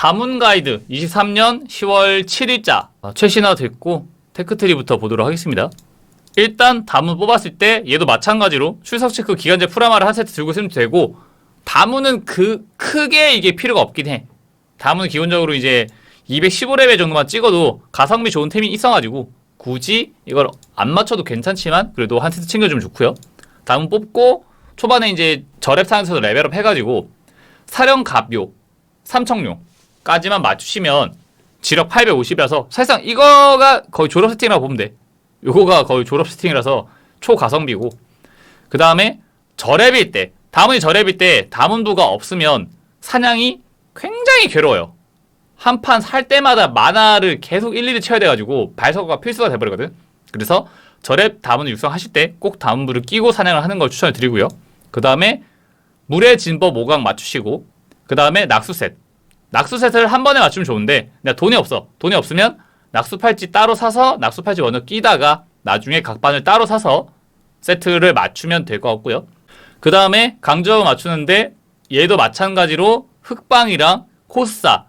다문 가이드 23년 10월 7일자 최신화 됐고 테크트리부터 보도록 하겠습니다. 일단 다문 뽑았을 때 얘도 마찬가지로 출석 체크 기간제 프라마를 한 세트 들고 있으면 되고 다문은 그 크게 이게 필요가 없긴 해. 다문은 기본적으로 이제 215레벨 정도만 찍어도 가성비 좋은 템이 있어가지고 굳이 이걸 안 맞춰도 괜찮지만 그래도 한 세트 챙겨주면 좋고요. 다문 뽑고 초반에 이제 저랩 상에서도 레벨업 해가지고 사령 갑요 삼청룡 까지만 맞추시면 지력 850이라서 사실상 이거가 거의 졸업 세팅이라고 보면 돼. 요거가 거의 졸업 세팅이라서 초가성비고 그 다음에 저랩일 때 다문이 저랩일 때 다문부가 없으면 사냥이 굉장히 괴로워요. 한 판 살 때마다 만화를 계속 일일이 채워야 돼가지고 발석가 필수가 돼버리거든. 그래서 저랩 다문을 육성하실 때 꼭 다문부를 끼고 사냥을 하는 걸 추천을 드리고요. 그 다음에 물의 진법 5강 맞추시고 그 다음에 낙수셋 낙수셋을 한 번에 맞추면 좋은데 내가 돈이 없어 돈이 없으면 낙수 팔찌 따로 사서 낙수 팔찌 먼저 끼다가 나중에 각반을 따로 사서 세트를 맞추면 될 것 같고요. 그 다음에 강저우 맞추는데 얘도 마찬가지로 흑방이랑 코스사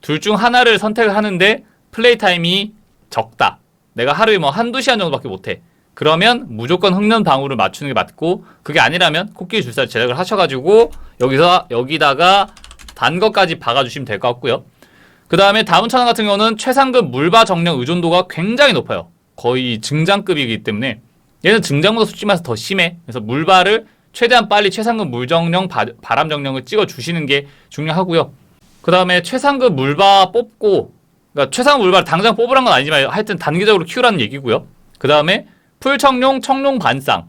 둘 중 하나를 선택을 하는데 플레이 타임이 적다. 내가 하루에 뭐 한두 시간 정도밖에 못해. 그러면 무조건 흑련 방울을 맞추는 게 맞고 그게 아니라면 코끼리 줄사를 제작을 하셔가지고 여기서 여기다가 단 것까지 박아주시면 될 것 같고요. 그 다음에 다음 천원 같은 경우는 최상급 물바 정령 의존도가 굉장히 높아요. 거의 증장급이기 때문에 얘는 증장보다 솔직히 말해서 더 심해. 그래서 물바를 최대한 빨리 최상급 물정령, 바, 바람 정령을 찍어 주시는 게 중요하고요. 그 다음에 최상급 물바 뽑고, 그러니까 최상급 물바를 당장 뽑으란 건 아니지만 하여튼 단계적으로 키우라는 얘기고요. 그 다음에 풀청룡, 청룡 반쌍,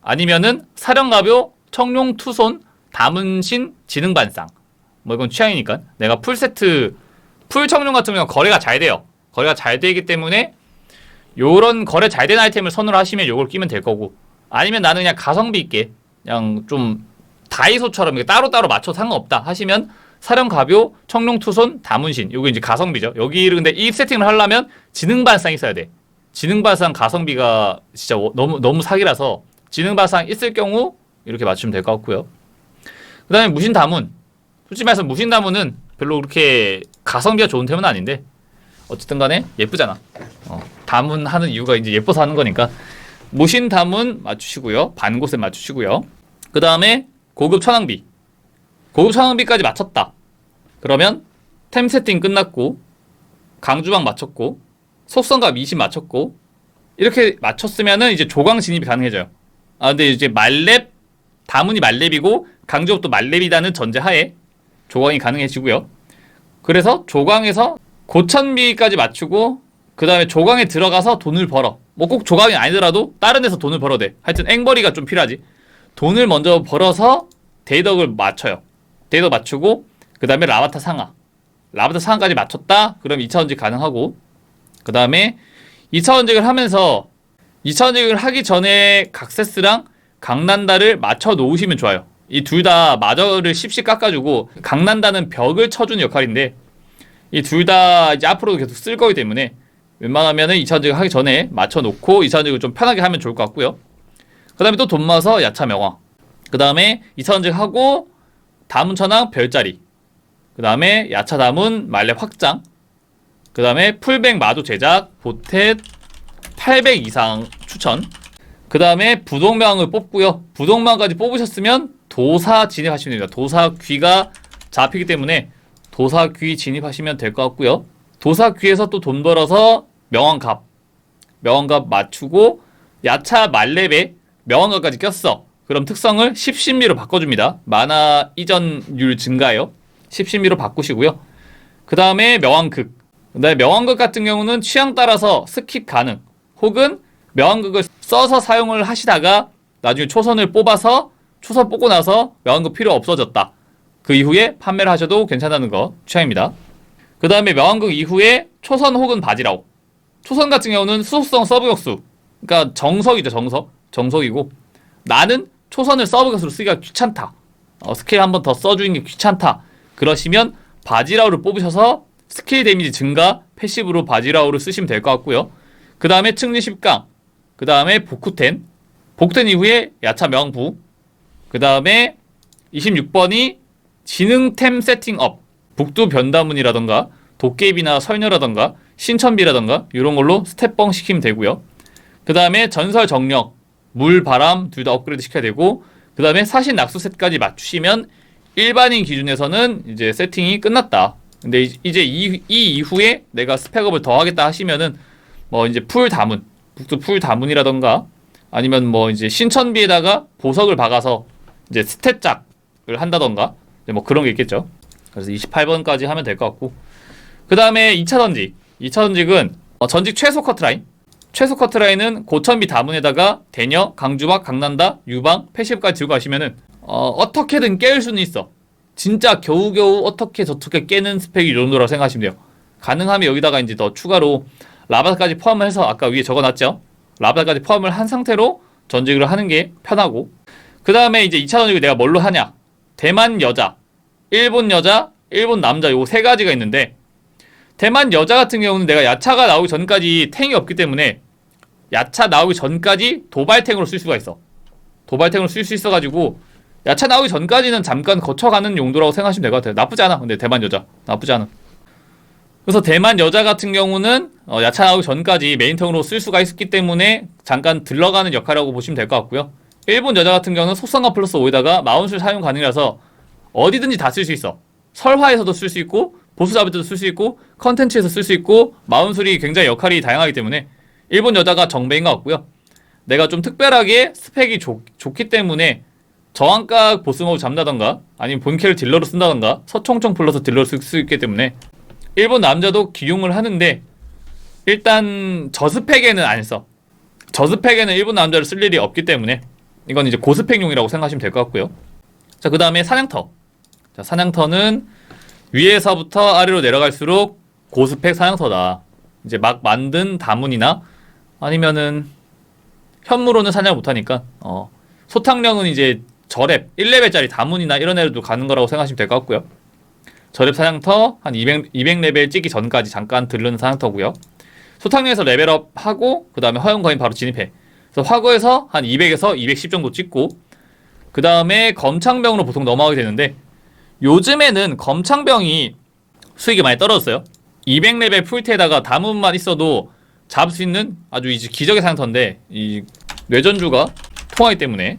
아니면은 사령가벼, 청룡 투손, 담은신, 지능 반쌍. 뭐 이건 취향이니까. 내가 풀 세트, 풀 청룡 같은 경우는 거래가 잘 돼요. 거래가 잘 되기 때문에 요런 거래 잘 되는 아이템을 선으로 하시면 요걸 끼면 될 거고. 아니면 나는 그냥 가성비 있게 그냥 좀 다이소처럼 따로따로 맞춰 상관없다 하시면 사령 가벼 청룡 투손 다문신. 요게 이제 가성비죠. 여기를 근데 이 세팅을 하려면 지능 반상 있어야 돼. 지능 반상 가성비가 진짜 워- 너무 너무 사기라서 지능 반상 있을 경우 이렇게 맞추면 될 것 같고요. 그다음에 무신 다문 솔직히 말해서 무신 다문은 별로 그렇게 가성비가 좋은 템은 아닌데 어쨌든 간에 예쁘잖아 어, 담은 하는 이유가 이제 예뻐서 하는 거니까 모신 담은 맞추시고요. 반곳에 맞추시고요. 그 다음에 고급 천왕비. 고급 천왕비까지 맞췄다. 그러면 템 세팅 끝났고 강주방 맞췄고 속성갑 20 맞췄고 이렇게 맞췄으면은 이제 조광 진입이 가능해져요. 아 근데 이제 말렙 다문이 말렙이고 강조업도 말렙이라는 전제하에 조광이 가능해지고요. 그래서 조광에서 고천비까지 맞추고 그 다음에 조광에 들어가서 돈을 벌어. 뭐 꼭 조광이 아니더라도 다른 데서 돈을 벌어도 돼. 하여튼 앵벌이가 좀 필요하지. 돈을 먼저 벌어서 대덕을 맞춰요. 대덕 맞추고 그 다음에 라바타 상하. 라바타 상하까지 맞췄다? 그럼 2차 원직 가능하고 그 다음에 2차 원직을 하면서 2차 원직을 하기 전에 각세스랑 강난다를 맞춰 놓으시면 좋아요. 이 둘 다 마저를 씹씹 깎아주고 강난다는 벽을 쳐주는 역할인데 이 둘 다 이제 앞으로도 계속 쓸 거기 때문에 웬만하면은 2차원직을 하기 전에 맞춰놓고 2차원직을 좀 편하게 하면 좋을 것 같고요. 그 다음에 또 돈 모아서 야차 명화. 그 다음에 2차원직 하고 다문 천왕 별자리. 그 다음에 야차 다문 말렙 확장. 그 다음에 풀백 마도 제작 보텟 800 이상 추천. 그 다음에 부동명을 뽑고요. 부동명까지 뽑으셨으면 도사 진입하시면 됩니다. 도사 귀가 잡히기 때문에 도사 귀 진입하시면 될 것 같고요. 도사 귀에서 또 돈 벌어서 명왕갑 명왕갑 맞추고 야차 말렙에 명왕갑까지 꼈어. 그럼 특성을 10신미로 바꿔줍니다. 만화 이전율 증가요. 10신미로 바꾸시고요. 그 다음에 명왕극. 그다음에 명왕극 같은 경우는 취향 따라서 스킵 가능. 혹은 명왕극을 써서 사용을 하시다가 나중에 초선을 뽑아서 초선 뽑고 나서 명왕극 필요 없어졌다. 그 이후에 판매를 하셔도 괜찮다는 거 취향입니다. 그 다음에 명왕극 이후에 초선 혹은 바지라오. 초선 같은 경우는 수속성 서브 격수. 그러니까 정석이죠, 정석. 정석이고. 나는 초선을 서브 격수로 쓰기가 귀찮다. 어, 스킬 한 번 더 써주는 게 귀찮다. 그러시면 바지라오를 뽑으셔서 스킬 데미지 증가 패시브로 바지라오를 쓰시면 될 것 같고요. 그 다음에 측리 10강. 그 다음에 복쿠텐. 복텐 이후에 야차 명부. 그 다음에 26번이 지능템 세팅업. 북두 변다문이라던가 도깨비나 설녀라던가 신천비라던가 이런 걸로 스텝뻥 시키면 되고요. 그 다음에 전설 정력, 물, 바람 둘 다 업그레이드 시켜야 되고 그 다음에 사신 낙수 셋까지 맞추시면 일반인 기준에서는 이제 세팅이 끝났다. 근데 이- 이제 이, 이 이후에 내가 스펙업을 더 하겠다 하시면은 뭐 이제 풀 다문, 북두 풀 다문이라던가 아니면 뭐 이제 신천비에다가 보석을 박아서 이제 스탯작을 한다던가 뭐 그런 게 있겠죠. 그래서 28번까지 하면 될 것 같고. 그 다음에 2차 전직. 2차 전직은 어, 전직 최소 커트라인. 최소 커트라인은 고천비 다문에다가 대녀, 강주박, 강난다, 유방, 패시브까지 들고 가시면은 어, 어떻게든 깰 수는 있어. 진짜 겨우겨우 어떻게 저렇게 깨는 스펙이 이 정도라고 생각하시면 돼요. 가능하면 여기다가 이제 더 추가로 라바까지 포함을 해서 아까 위에 적어놨죠? 라바까지 포함을 한 상태로 전직을 하는 게 편하고 그 다음에 이제 2차 전직을 내가 뭘로 하냐 대만 여자 일본 여자, 일본 남자 요 세 가지가 있는데 대만 여자 같은 경우는 내가 야차가 나오기 전까지 탱이 없기 때문에 야차 나오기 전까지 도발탱으로 쓸 수가 있어. 도발탱으로 쓸 수 있어가지고 야차 나오기 전까지는 잠깐 거쳐가는 용도라고 생각하시면 될 것 같아요. 나쁘지 않아. 근데 대만 여자 나쁘지 않아. 그래서 대만 여자 같은 경우는 어, 야차 나오기 전까지 메인탱으로 쓸 수가 있기 때문에 잠깐 들러가는 역할이라고 보시면 될 것 같고요. 일본 여자 같은 경우는 속성과 플러스 5에다가 마운술 사용 가능이라서 어디든지 다 쓸 수 있어. 설화에서도 쓸 수 있고 보스 잡을 때도 쓸 수 있고 컨텐츠에서 쓸 수 있고 마운술이 굉장히 역할이 다양하기 때문에 일본 여자가 정배인 것 같고요. 내가 좀 특별하게 스펙이 좋, 좋기 때문에 저항각 보스몹 잡는다던가 아니면 본캐를 딜러로 쓴다던가 서총총 불러서 딜러로 쓸 수 있기 때문에 일본 남자도 기용을 하는데 일단 저스펙에는 안 써. 저스펙에는 일본 남자를 쓸 일이 없기 때문에 이건 이제 고스펙용이라고 생각하시면 될 것 같고요. 자, 그 다음에 사냥터. 자, 사냥터는 위에서부터 아래로 내려갈수록 고스펙 사냥터다. 이제 막 만든 다문이나 아니면은 현무로는 사냥을 못하니까 어, 소탕령은 이제 저랩 1레벨짜리 다문이나 이런 애들도 가는 거라고 생각하시면 될 것 같고요. 저랩 사냥터 한 200, 200레벨 찍기 전까지 잠깐 들르는 사냥터고요. 소탕령에서 레벨업 하고 그 다음에 허용 거인 바로 진입해. 그래서 화고에서 한 200에서 210 정도 찍고 그 다음에 검창병으로 보통 넘어가게 되는데 요즘에는 검창병이 수익이 많이 떨어졌어요. 200레벨 풀테에다가 다문만 있어도 잡을 수 있는 아주 이제 기적의 상터인데 이 뇌전주가 통하기 때문에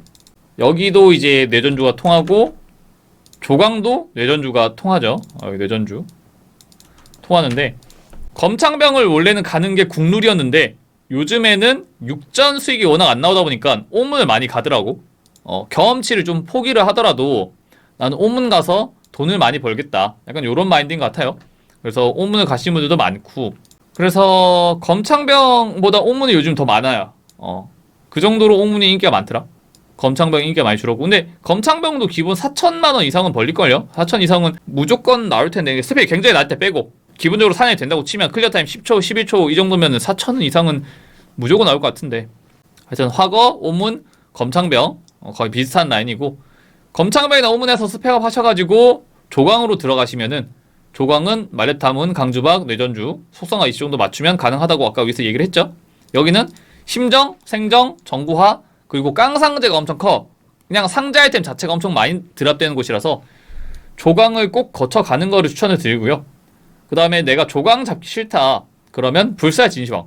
여기도 이제 뇌전주가 통하고 조광도 뇌전주가 통하죠. 어, 여기 뇌전주 통하는데 검창병을 원래는 가는 게 국룰이었는데 요즘에는 육전 수익이 워낙 안 나오다 보니까 오문을 많이 가더라고. 어, 경험치를 좀 포기를 하더라도 나는 오문 가서 돈을 많이 벌겠다. 약간 이런 마인드인 것 같아요. 그래서 오문을 가시는 분들도 많고 그래서 검창병보다 오문이 요즘 더 많아요. 어, 그 정도로 오문이 인기가 많더라. 검창병 인기가 많이 줄었고 근데 검창병도 기본 4천만 원 이상은 벌릴걸요? 4천 이상은 무조건 나올 텐데 스펙이 굉장히 낮을 때 빼고 기본적으로 사냥이 된다고 치면 클리어 타임 10초, 11초 이 정도면은 4천 이상은 무조건 나올 것 같은데 하여튼 화거, 오문, 검창병 어, 거의 비슷한 라인이고 검창병이나 오문에서 스펙업 하셔가지고 조광으로 들어가시면은 조광은 말레타문, 강주박, 뇌전주, 속성화 이 정도 맞추면 가능하다고 아까 여기서 얘기를 했죠. 여기는 심정, 생정, 정구화 그리고 깡상자가 엄청 커. 그냥 상자 아이템 자체가 엄청 많이 드랍되는 곳이라서 조광을 꼭 거쳐 가는 거를 추천을 드리고요. 그 다음에 내가 조광 잡기 싫다. 그러면 불사 진시황.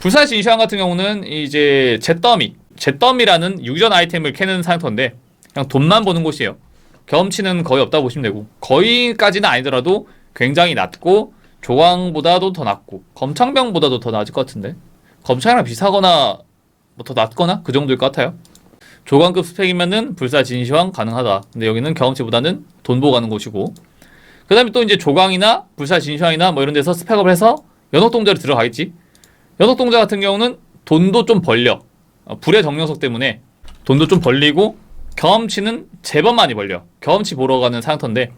불사 진시황 같은 경우는 이제 잿더미, 잿더미라는 유전 아이템을 캐는 상터인데 그냥 돈만 버는 곳이에요. 경험치는 거의 없다고 보시면 되고 거의까지는 아니더라도 굉장히 낮고 조광보다도 더 낮고 검창병보다도 더 낮을 것 같은데 검창이랑 비슷하거나 뭐 더 낮거나 그 정도일 것 같아요. 조광급 스펙이면은 불사 진시황 가능하다. 근데 여기는 경험치보다는 돈 보고 가는 곳이고 그 다음에 또 이제 조광이나 불사 진시황이나 뭐 이런 데서 스펙업을 해서 연옥동자로 들어가겠지. 연옥동자 같은 경우는 돈도 좀 벌려. 어, 불의 정령석 때문에 돈도 좀 벌리고 경험치는 제법 많이 벌려. 경험치 보러 가는 상터인데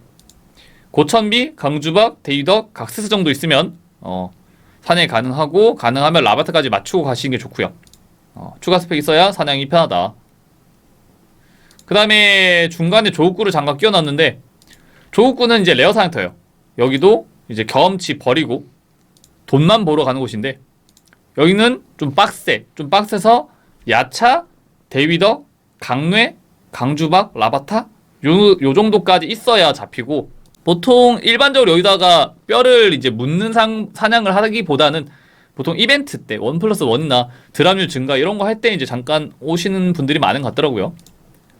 고천비, 강주박, 대이덕, 각스스 정도 있으면 어, 사냥이 가능하고 가능하면 라바트까지 맞추고 가시는 게 좋고요. 어, 추가 스펙 있어야 사냥이 편하다. 그 다음에 중간에 조국구를 잠깐 끼워놨는데 조국구는 이제 레어 사냥터예요. 여기도 이제 경험치 버리고 돈만 보러 가는 곳인데 여기는 좀 빡세. 좀 빡세서 야차, 대위덕, 강뇌, 강주박, 라바타 요, 요 정도까지 있어야 잡히고 보통 일반적으로 여기다가 뼈를 이제 묻는 상, 사냥을 하기보다는 보통 이벤트 때 원 플러스 원이나 드랍률 증가 이런 거 할 때 이제 잠깐 오시는 분들이 많은 것 같더라고요.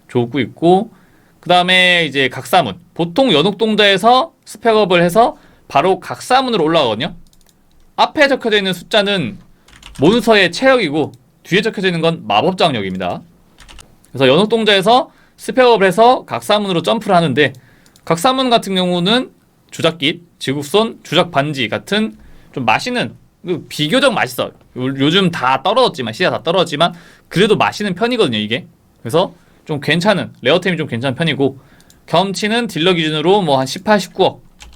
좋고 있고 그 다음에 이제 각사문 보통 연옥동자에서 스펙업을 해서 바로 각사문으로 올라가거든요. 앞에 적혀져 있는 숫자는 몬스터의 체력이고 뒤에 적혀져 있는 건 마법 장력입니다. 그래서 연옥동자에서 스펙업을 해서 각사문으로 점프를 하는데 각사문 같은 경우는 주작깃, 지국손, 주작 반지 같은 좀 맛있는 그 비교적 맛있어. 요- 요즘 다 떨어졌지만 시세가 다 떨어졌지만 그래도 맛있는 편이거든요 이게. 그래서 좀 괜찮은 레어템이 좀 괜찮은 편이고 경험치는 딜러 기준으로 뭐 한 18, 19억.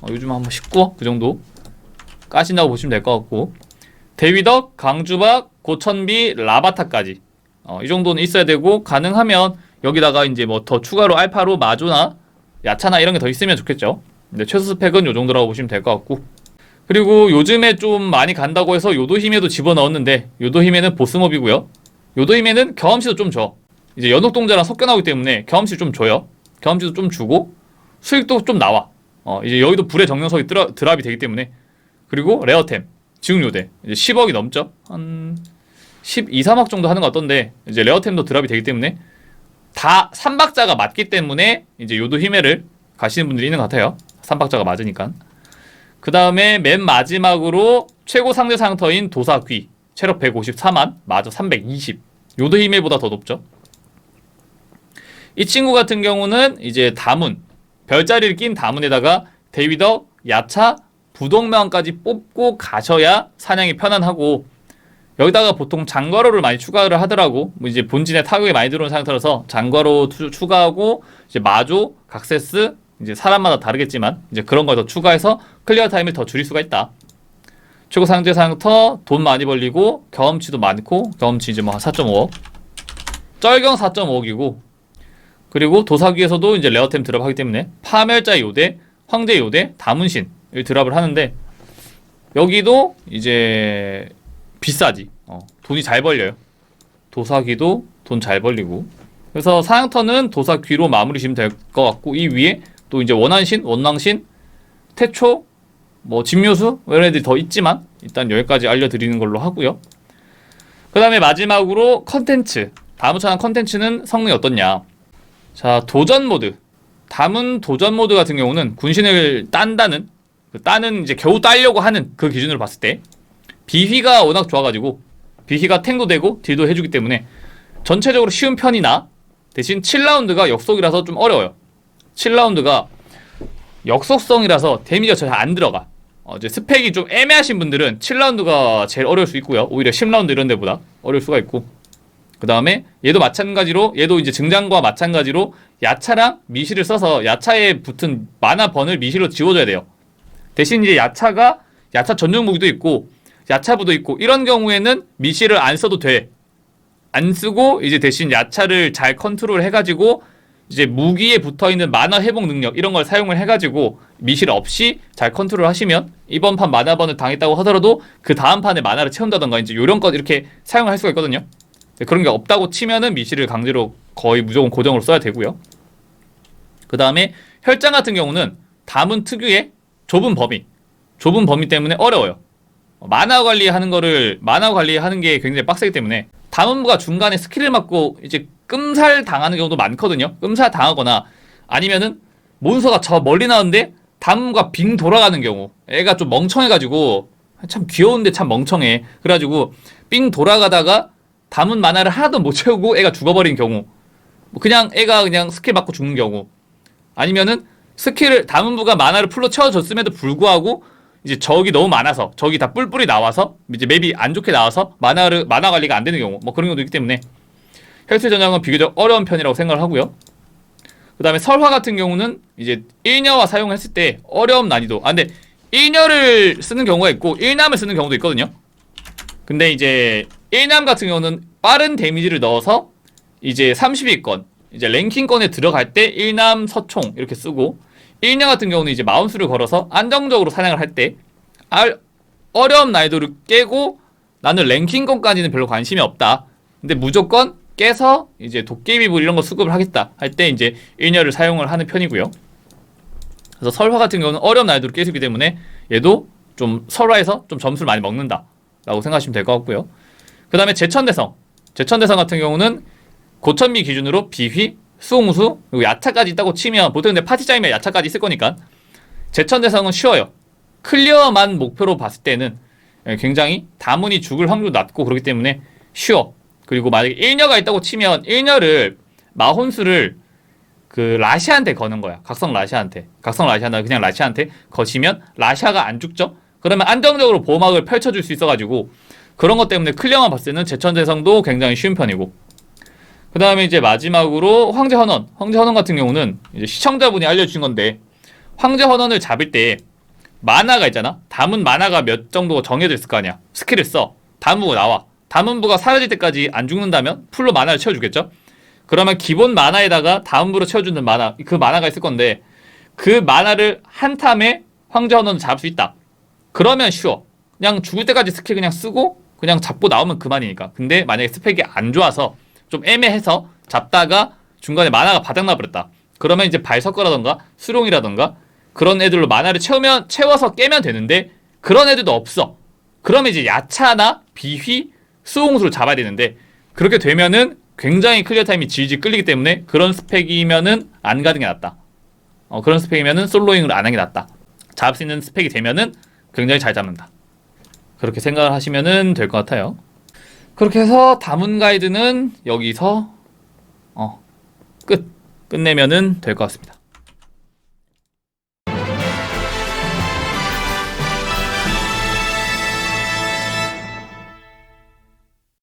어, 요즘 한뭐 19억 그 정도 까신다고 보시면 될 것 같고 대위덕, 강주박, 고천비, 라바타까지 어, 이 정도는 있어야 되고 가능하면 여기다가 이제 뭐 더 추가로 알파로 마조나 야차나 이런 게 더 있으면 좋겠죠. 근데 최소 스펙은 요 정도라고 보시면 될 것 같고 그리고 요즘에 좀 많이 간다고 해서 요도힘에도 집어넣었는데 요도힘에는 보스몹이고요. 요도힘에는 경험치도 좀 줘. 이제 연옥동자랑 섞여 나오기 때문에 경험치 좀 줘요. 경험치도 좀 주고 수익도 좀 나와. 어, 이제 여기도 불의 정령석이 드라, 드랍이 되기 때문에 그리고 레어템 지웅요대 이제 10억이 넘죠. 한 12, 3억 정도 하는 것 같던데 이제 레어템도 드랍이 되기 때문에 다 삼박자가 맞기 때문에 이제 요도 히메를 가시는 분들이 있는 것 같아요. 삼박자가 맞으니까. 그 다음에 맨 마지막으로 최고 상대 상터인 도사귀 체력 154만 마저 320 요도 히메보다 더 높죠. 이 친구 같은 경우는 이제 다문 별자리를 낀 다문에다가 데위덕, 야차, 부동명까지 뽑고 가셔야 사냥이 편안하고 여기다가 보통 장거로를 많이 추가를 하더라고. 뭐 이제 본진에 타격이 많이 들어오는 상태라서 장거로 투- 추가하고 이제 마조, 각세스 이제 사람마다 다르겠지만 이제 그런 걸 더 추가해서 클리어 타임을 더 줄일 수가 있다. 최고 상대 상터 돈 많이 벌리고 경험치도 많고 경험치 이제 뭐 4.5억. 쩔경 4.5억이고 그리고 도사기에서도 이제 레어템 드랍하기 때문에 파멸자 요대, 황제 요대, 다문신을 드랍을 하는데 여기도 이제 비싸지. 어, 돈이 잘 벌려요. 도사기도 돈 잘 벌리고. 그래서 사양터는 도사귀로 마무리 지면 될 것 같고 이 위에 또 이제 원한신, 원왕신, 태초, 뭐 진묘수 이런 애들이 더 있지만 일단 여기까지 알려드리는 걸로 하고요. 그 다음에 마지막으로 컨텐츠. 다음 차는 컨텐츠는 성능이 어떻냐. 자 도전 모드. 담은 도전 모드 같은 경우는 군신을 딴다는 그 따는 이제 겨우 따려고 하는 그 기준으로 봤을 때 비휘가 워낙 좋아가지고 비휘가 탱도 되고 딜도 해주기 때문에 전체적으로 쉬운 편이나 대신 7라운드가 역속이라서 좀 어려워요. 7라운드가 역속성이라서 데미지가 잘 안 들어가. 어, 이제 스펙이 좀 애매하신 분들은 7라운드가 제일 어려울 수 있고요. 오히려 10라운드 이런 데보다 어려울 수가 있고. 그 다음에 얘도 마찬가지로 얘도 이제 증장과 마찬가지로 야차랑 미시를 써서 야차에 붙은 마나 번을 미시로 지워줘야 돼요. 대신 이제 야차가 야차 전용 무기도 있고 야차부도 있고 이런 경우에는 미시를 안 써도 돼. 안 쓰고 이제 대신 야차를 잘 컨트롤 해가지고 이제 무기에 붙어 있는 만화 회복 능력 이런 걸 사용을 해가지고 미실 없이 잘 컨트롤 하시면 이번 판 만화번을 당했다고 하더라도 그 다음 판에 만화를 채운다던가 이제 요런 것 이렇게 사용을 할 수가 있거든요. 근데 그런 게 없다고 치면은 미실을 강제로 거의 무조건 고정으로 써야 되고요. 그 다음에 혈장 같은 경우는 담은 특유의 좁은 범위, 좁은 범위 때문에 어려워요. 만화 관리하는 거를 만화 관리하는 게 굉장히 빡세기 때문에 담은부가 중간에 스킬을 맞고 이제 끔살 당하는 경우도 많거든요. 끔살 당하거나 아니면은 몬스터가 저 멀리 나오는데 담은부가 빙 돌아가는 경우 애가 좀 멍청해가지고 참 귀여운데 참 멍청해. 그래가지고 빙 돌아가다가 담은 만화를 하나도 못 채우고 애가 죽어버린 경우 뭐 그냥 애가 그냥 스킬 맞고 죽는 경우 아니면은 스킬을 담은부가 만화를 풀로 채워줬음에도 불구하고 이제 적이 너무 많아서 적이 다 뿔뿔이 나와서 이제 맵이 안 좋게 나와서 만화를 만화 관리가 안 되는 경우 뭐 그런 경우도 있기 때문에 혈수 전형은 비교적 어려운 편이라고 생각을 하고요. 그 다음에 설화 같은 경우는 이제 1녀와 사용했을 때 어려움 난이도. 아 근데 1녀를 쓰는 경우가 있고 1남을 쓰는 경우도 있거든요. 근데 이제 1남 같은 경우는 빠른 데미지를 넣어서 이제 30위권 이제 랭킹권에 들어갈 때 1남 서총 이렇게 쓰고 1년 같은 경우는 이제 마운스를 걸어서 안정적으로 사냥을 할 때 어려운 난이도를 깨고 나는 랭킹권까지는 별로 관심이 없다. 근데 무조건 깨서 이제 도깨비불 이런 거 수급을 하겠다 할 때 이제 1녀를 사용을 하는 편이고요. 그래서 설화 같은 경우는 어려운 수 있기 때문에 얘도 좀 설화에서 좀 점수를 많이 먹는다 라고 생각하시면 될 것 같고요. 그 다음에 제천대성. 제천대성 같은 경우는 고천미 기준으로 비휘, 수홍수, 그리고 야차까지 있다고 치면 보통 근데 파티장이면 야차까지 있을 거니까 제천대성은 쉬워요. 클리어만 목표로 봤을 때는 예, 굉장히 다문이 죽을 확률도 낮고 그렇기 때문에 쉬워. 그리고 만약에 일녀가 있다고 치면 일녀를 마혼수를 그 라시아한테 거는 거야. 각성 라시아한테. 각성 라시아나 그냥 라시아한테 거시면 라시아가 안 죽죠? 그러면 안정적으로 보호막을 펼쳐줄 수 있어가지고 그런 것 때문에 클리어만 봤을 때는 제천대성도 굉장히 쉬운 편이고 그 다음에 이제 마지막으로 황제 헌원. 황제 헌원 같은 경우는 이제 시청자분이 알려주신 건데 황제 헌원을 잡을 때 만화가 있잖아. 담은 만화가 몇 정도 정해져 있을 거 아니야. 스킬을 써. 담은부가 나와. 담은부가 사라질 때까지 안 죽는다면 풀로 만화를 채워주겠죠. 그러면 기본 만화에다가 담은부로 채워주는 만화 그 만화가 있을 건데 그 만화를 한 탐에 황제 헌원을 잡을 수 있다. 그러면 쉬워. 그냥 죽을 때까지 스킬 그냥 쓰고 그냥 잡고 나오면 그만이니까. 근데 만약에 스펙이 안 좋아서 좀 애매해서 잡다가 중간에 만화가 바닥나 버렸다. 그러면 이제 발석거라던가 수룡이라던가 그런 애들로 만화를 채우면 채워서 깨면 되는데 그런 애들도 없어. 그러면 이제 야차나 비휘, 수홍수를 잡아야 되는데 그렇게 되면은 굉장히 클리어 타임이 질질 끌리기 때문에 그런 스펙이면은 안 가는 게 낫다. 어, 그런 스펙이면은 솔로잉을 안 하는 게 낫다. 잡을 수 있는 스펙이 되면은 굉장히 잘 잡는다. 그렇게 생각을 하시면은 될것 같아요. 그렇게 해서 다문 가이드는 여기서 어, 끝 끝내면은 될 것 같습니다.